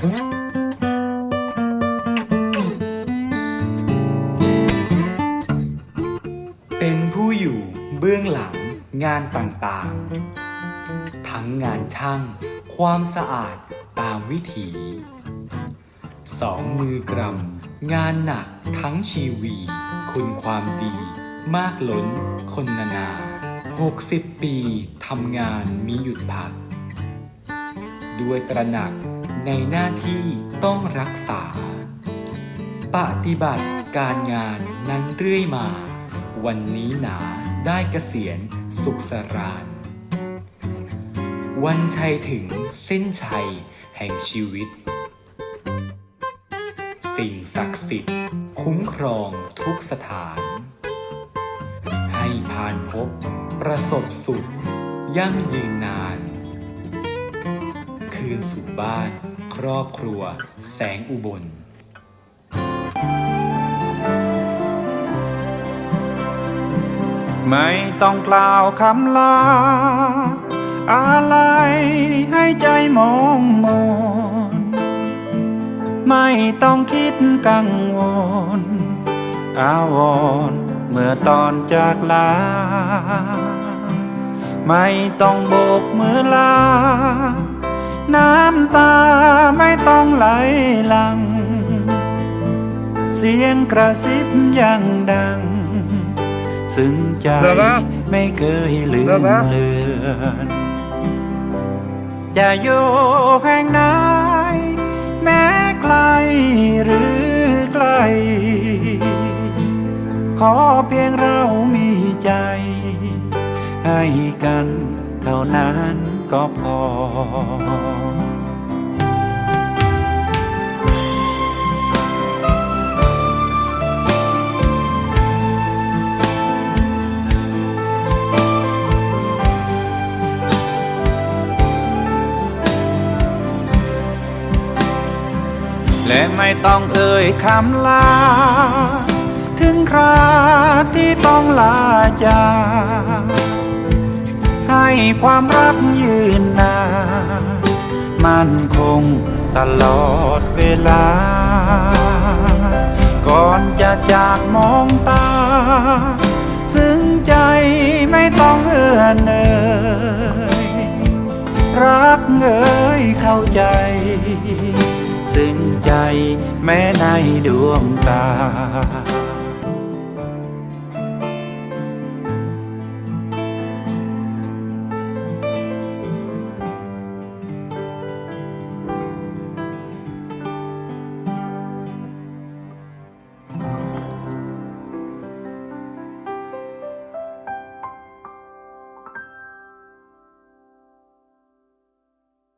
เป็นผู้อยู่เบื้องหลังงานต่างๆ ทั้งงานช่าง ความสะอาดตามวิถี สองมือกรมงานหนักทั้งชีวี คุณความดีมากล้นคนนานา 60 ปีทำงานมีหยุดพัก ด้วยตระหนัก ในหน้าที่ต้องรักษา ปฏิบัติการงานนั้นเรื่อยมา วันนี้หนาได้เกษียณสุขสรานวันชัยถึงเส้นชัยแห่งชีวิต สิ่งศักดิ์สิทธิ์คุ้มครองทุกสถาน ให้ผ่านพบประสบสุข ยั่งยืนนาน คืนสู่บ้าน ครอบครัว แสงอุบลไม่ต้องกล่าวคำลา อะไรให้ใจมองมน ไม่ต้องคิดกังวล อาวร์เมื่อตอนจากลา ไม่ต้องโบกมือลาำตาไม่ต้องไหลหลัง เสียงกระซิบยังดัง ซึ้งใจเลิกแล้วไม่เคยลืเลิมกแล้วเลือนจะอยู่แห่งไหนแม้ไกลหรือใกล้ขอเพียงเรามีใจ ให้กันเท่านั้นก็พอ และไม่ต้องเอ่ยคำลา ถึงคราที่ต้องลาจากให้ความรักยืนนานมั่นคงตลอดเวลา ก่อนจะจากมองตา ซึ้งใจไม่ต้องเอื้อนเอ่ยรักเอ่ยเข้าใจ ซึ้งใจแม้ในดวงตา